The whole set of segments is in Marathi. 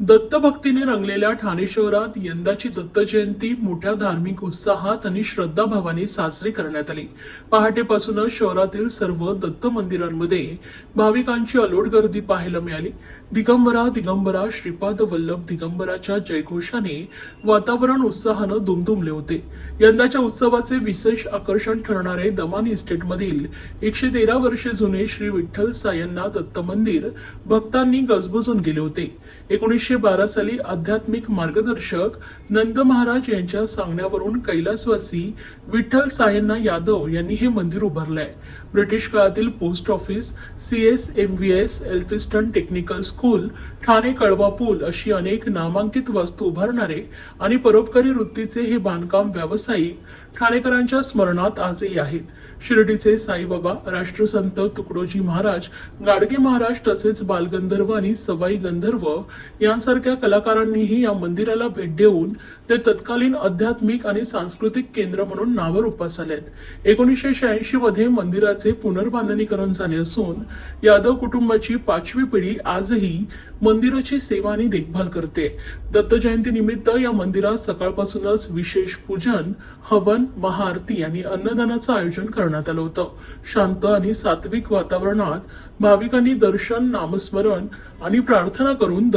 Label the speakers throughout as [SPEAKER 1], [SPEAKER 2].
[SPEAKER 1] दत्तभक्तीने रंगलेल्या ठाणे शहरात यंदाची दत्त जयंती मोठ्या धार्मिक उत्साहात आणि श्रद्धाभावाने साजरी करण्यात आली. पहाटेपासूनच शहरातील सर्व दत्त मंदिरांमध्ये भाविकांची अलोट गर्दी पाहायला मिळाली. दिगंबरा दिगंबरा श्रीपाद वल्लभ दिगंबराच्या जयघोषाने वातावरण उत्साहानं दुमदुमले होते. यंदाच्या उत्सवाचे विशेष आकर्षण ठरणारे दमानी इस्टेटमधील एकशे तेरा वर्षे जुने श्री विठ्ठल सायन्ना दत्त मंदिर भक्तांनी गजबजून गेले होते. एकोणीसशे बारा साली आध्यात्मिक मार्गदर्शक नंद महाराज यांच्या सांगण्यावरून कैलासवासी विठ्ठल सायन्ना यादव यांनी हे मंदिर उभारलंय. ब्रिटिश काळातील post office C S M V S Elphinstone technical school Thane Kalwa पूल अशी अनेक नामांकित वास्तू उभारणारे आणि परोपकारी वृत्तीचे हे बांधकाम व्यावसायिक ठाणेकरांच्या स्मरणात आजही आहेत. शिर्डीचे साईबाबा राष्ट्रसंत तुकडोजी महाराज गाडगे महाराज तसेच बालगंधर्व आणि सवाई गंधर्व या यांसारख्या कलाकारांनीही या मंदिराला भेट देऊन ते तत्कालीन आध्यात्मिक आणि सांस्कृतिक केंद्र म्हणून नावर उपास आलेत एकोणीसशे शहाऐंशी मध्ये मंदिराचे पुनर्बांधणीकरण झाले असून यादव कुटुंबाची पाचवी पिढी आजही मंदिराची सेवा आणि देखभाल करते. दत्त जयंती निमित्त या मंदिरात सकाळपासूनच विशेष पूजन हवन महाआरती आणि अन्नदानाचं आयोजन करण्यात आलं होतं. शांत आणि सात्विक वातावरणात भाविकांनी दर्शन नामस्मरण आणि प्रार्थना करून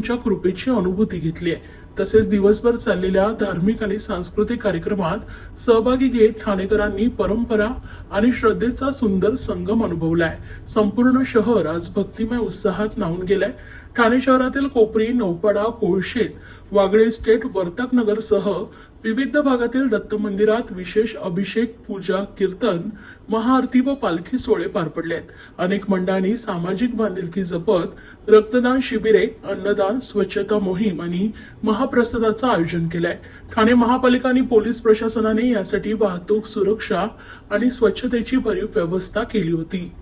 [SPEAKER 1] गुरुजींच्या कृपेची अनुभूती घेतली आहे. तसेच दिवसभर चाललेल्या धार्मिक आणि सांस्कृतिक कार्यक्रमात सहभागी घेत ठाणेकरांनी परंपरा आणि श्रद्धेचा सुंदर संगम अनुभवलाय. संपूर्ण शहर आज भक्तिमय उत्साहात नाहून गेलाय. ठाणे शहरातील कोपरी नौपाडा कोळशेत वागळे स्टेट वर्तक नगरसह विविध भागातील दत्त मंदिरात विशेष अभिषेक पूजा कीर्तन महाआरती व पालखी सोहळे पार पडलेत अनेक मंडळांनी सामाजिक बांधिलकी जपत रक्तदान शिबिरे अन्नदान स्वच्छता मोहीम आणि महाप्रसादाचं आयोजन केलंय. ठाणे महापालिका आणि पोलीस प्रशासनाने यासाठी वाहतूक सुरक्षा आणि स्वच्छतेची भरीव व्यवस्था केली होती.